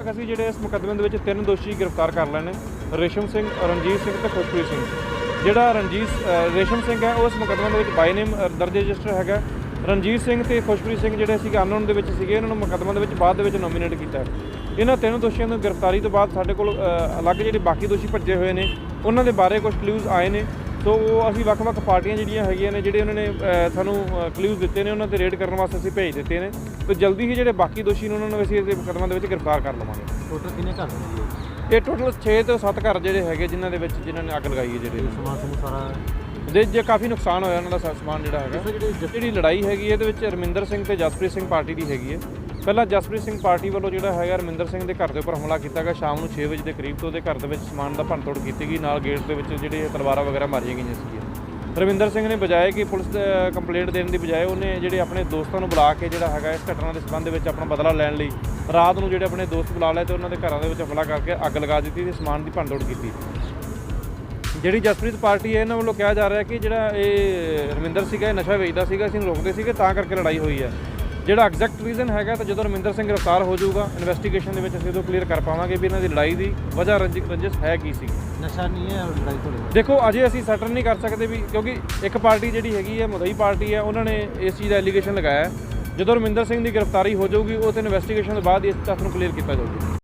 ਅਸੀਂ ਜਿਹੜੇ ਇਸ ਮੁਕੱਦਮੇ ਦੇ ਵਿੱਚ ਤਿੰਨ ਦੋਸ਼ੀ ਗ੍ਰਿਫਤਾਰ ਕਰ ਲਏ ਨੇ, ਰੇਸ਼ਮ ਸਿੰਘ, ਰਣਜੀਤ ਸਿੰਘ ਤੇ ਖੁਸ਼ਪ੍ਰੀਤ ਸਿੰਘ। ਜਿਹੜਾ ਰਣਜੀਤ ਰੇਸ਼ਮ ਸਿੰਘ ਹੈ, ਉਹ ਇਸ ਮੁਕੱਦਮੇ ਦੇ ਵਿੱਚ ਬਾਈ ਨੇਮ ਦਰਜ ਰਜਿਸਟਰ ਹੈਗਾ। ਰਣਜੀਤ ਸਿੰਘ ਤੇ ਖੁਸ਼ਪ੍ਰੀਤ ਸਿੰਘ ਜਿਹੜੇ ਸੀਗੇ ਅਨਨੋਨ ਦੇ ਵਿੱਚ ਸੀਗੇ, ਇਹਨਾਂ ਨੂੰ ਮੁਕੱਦਮੇ ਦੇ ਵਿੱਚ ਬਾਅਦ ਦੇ ਵਿੱਚ ਨੋਮੀਨੇਟ ਕੀਤਾ ਇਹਨਾਂ ਤਿੰਨ ਦੋਸ਼ੀਆਂ ਨੂੰ ਗ੍ਰਿਫਤਾਰੀ ਤੋਂ ਬਾਅਦ ਸਾਡੇ ਕੋਲ ਅਲੱਗ ਜਿਹੜੇ ਬਾਕੀ ਦੋਸ਼ੀ ਭੱਜੇ ਹੋਏ ਨੇ, ਉਹਨਾਂ ਦੇ ਬਾਰੇ ਕੁਝ ਕਲੂਜ਼ ਆਏ ਨੇ। ਸੋ ਉਹ ਅਸੀਂ ਵੱਖ-ਵੱਖ ਪਾਰਟੀਆਂ ਜਿਹੜੀਆਂ ਹੈਗੀਆਂ ਨੇ ਜਿਹੜੇ ਉਹਨਾਂ ਨੇ ਸਾਨੂੰ ਕਲੂਜ਼ ਦਿੱਤੇ ਨੇ ਉਹਨਾਂ ਤੇ ਰੇਡ ਕਰਨ ਵਾਸਤੇ ਅਸੀਂ ਭੇਜ ਦਿੱਤੇ ਨੇ। ਤੇ ਜਲਦੀ ਹੀ ਜਿਹੜੇ ਬਾਕੀ ਦੋਸ਼ੀ ਨੇ ਉਹਨਾਂ ਨੂੰ ਅਸੀਂ ਇਸ ਮੁਕੱਦਮੇ ਦੇ ਵਿੱਚ ਗ੍ਰਿਫਤਾਰ ਕਰ ਲਵਾਂਗੇ। ਟੋਟਲ ਕਿੰਨੇ ਘਰ ਨੇ ਇਹ ਟੋਟਲ 6 ਤੋਂ 7 ਘਰ ਜਿਹੜੇ ਹੈਗੇ ਜਿਨ੍ਹਾਂ ਦੇ ਵਿੱਚ ਜਿਨ੍ਹਾਂ ਨੇ ਅੱਗ ਲਗਾਈ ਹੈ ਜਿਹੜੇ ਸਮਾਨ ਸਮੂਹ ਸਾਰਾ ਦੇ ਜੇ ਕਾਫੀ ਨੁਕਸਾਨ ਹੋਇਆ ਉਹਨਾਂ ਦਾ ਸਮਾਨ ਜਿਹੜਾ ਹੈਗਾ। ਜਿਹੜੇ ਲੜਾਈ ਹੈਗੀ ਇਹਦੇ ਵਿੱਚ ਰਮਿੰਦਰ ਸਿੰਘ ਤੇ ਜਸਪ੍ਰੀਤ ਸਿੰਘ ਪਾਰਟੀ ਦੀ ਹੈਗੀ ਹੈ। ਪਹਿਲਾਂ ਜਸਪ੍ਰੀਤ ਸਿੰਘ ਪਾਰਟੀ ਵੱਲੋਂ ਜਿਹੜਾ ਹੈਗਾ ਰਮਿੰਦਰ ਸਿੰਘ ਦੇ ਘਰ ਦੇ ਉੱਪਰ ਹਮਲਾ ਕੀਤਾ ਗਿਆ। ਸ਼ਾਮ ਨੂੰ 6 ਵਜੇ ਦੇ ਕਰੀਬ ਤੋਂ ਉਹਦੇ ਘਰ ਦੇ ਵਿੱਚ ਸਮਾਨ ਦਾ ਭੰਨਤੋੜ ਕੀਤੀ ਗਈ। ਨਾਲ ਗੇਟ ਦੇ ਵਿੱਚ ਜਿਹੜੇ ਤਲਵਾਰਾਂ ਵਗੈਰਾ ਮਾਰੀਆਂ ਗਈਆਂ ਸੀਗੀਆਂ। ਰਵਿੰਦਰ ਸਿੰਘ ਨੇ ਬਜਾਏ ਕਿ ਪੁਲਿਸ ਕੰਪਲੇਂਟ ਦੇਣ ਦੀ ਬਜਾਏ ਉਹਨੇ ਜਿਹੜੇ ਆਪਣੇ ਦੋਸਤਾਂ ਨੂੰ ਬੁਲਾ ਕੇ ਜਿਹੜਾ ਹੈਗਾ ਇਸ ਘਟਨਾ ਦੇ ਸੰਬੰਧ ਵਿੱਚ ਆਪਣਾ ਬਦਲਾ ਲੈਣ ਲਈ ਰਾਤ ਨੂੰ ਜਿਹੜੇ ਆਪਣੇ ਦੋਸਤ ਬੁਲਾ ਲਏ ਤੇ ਉਹਨਾਂ ਦੇ ਘਰਾਂ ਦੇ ਵਿੱਚ ਹਮਲਾ ਕਰਕੇ ਅੱਗ ਲਗਾ ਦਿੱਤੀ ਤੇ ਸਮਾਨ ਦੀ ਭੰਨਤੋੜ ਕੀਤੀ। ਜਿਹੜੀ ਜਸਪ੍ਰੀਤ ਪਾਰਟੀ ਹੈ, ਇਹਨਾਂ ਵੱਲੋਂ ਕਿਹਾ ਜਾ ਰਿਹਾ ਕਿ ਜਿਹੜਾ ਇਹ ਰਮਿੰਦਰ ਸੀਗਾ, ਇਹ ਨਸ਼ਾ ਵੇਚਦਾ ਸੀਗਾ, ਅਸੀਂ ਇਹਨੂੰ ਰੋਕਦੇ ਸੀਗੇ, ਤਾਂ ਕਰਕੇ ਲੜਾਈ ਹੋਈ ਹੈ। ਜਿਹੜਾ ਐਗਜ਼ੈਕਟ ਰੀਜ਼ਨ ਹੈਗਾ ਤਾਂ ਜਦੋਂ ਰਮਿੰਦਰ ਸਿੰਘ ਗ੍ਰਿਫਤਾਰ ਹੋ ਜਾਊਗਾ ਇਨਵੈਸਟੀਗੇਸ਼ਨ ਦੇ ਵਿੱਚ ਅਸੀਂ ਉਦੋਂ ਕਲੀਅਰ ਕਰ ਪਾਵਾਂਗੇ ਵੀ ਇਹਨਾਂ ਦੀ ਲੜਾਈ ਦੀ ਵਜ੍ਹਾ ਰੰਜਿਸ਼ ਰੰਜਿਸ਼ ਹੈ ਕੀ ਸੀ। ਨਸ਼ਾ ਨਹੀਂ ਹੈ ਲੜਾਈ ਤੋਂ ਦੇਖੋ ਅਜੇ ਅਸੀਂ ਸਰਟਨ ਨਹੀਂ ਕਰ ਸਕਦੇ ਵੀ ਕਿਉਂਕਿ ਇੱਕ ਪਾਰਟੀ ਜਿਹੜੀ ਹੈਗੀ ਹੈ ਮੁਦਈ ਪਾਰਟੀ ਹੈ ਉਹਨਾਂ ਨੇ ਇਸ ਚੀਜ਼ ਦਾ ਐਲੀਗੇਸ਼ਨ ਲਗਾਇਆ। ਜਦੋਂ ਰਮਿੰਦਰ ਸਿੰਘ ਦੀ ਗ੍ਰਿਫਤਾਰੀ ਹੋ ਜਾਊਗੀ ਉਹ ਤੇ ਇਨਵੈਸਟੀਗੇਸ਼ਨ ਤੋਂ ਬਾਅਦ ਇਸ ਤੱਥ ਨੂੰ ਕਲੀਅਰ ਕੀਤਾ ਜਾਊਗਾ।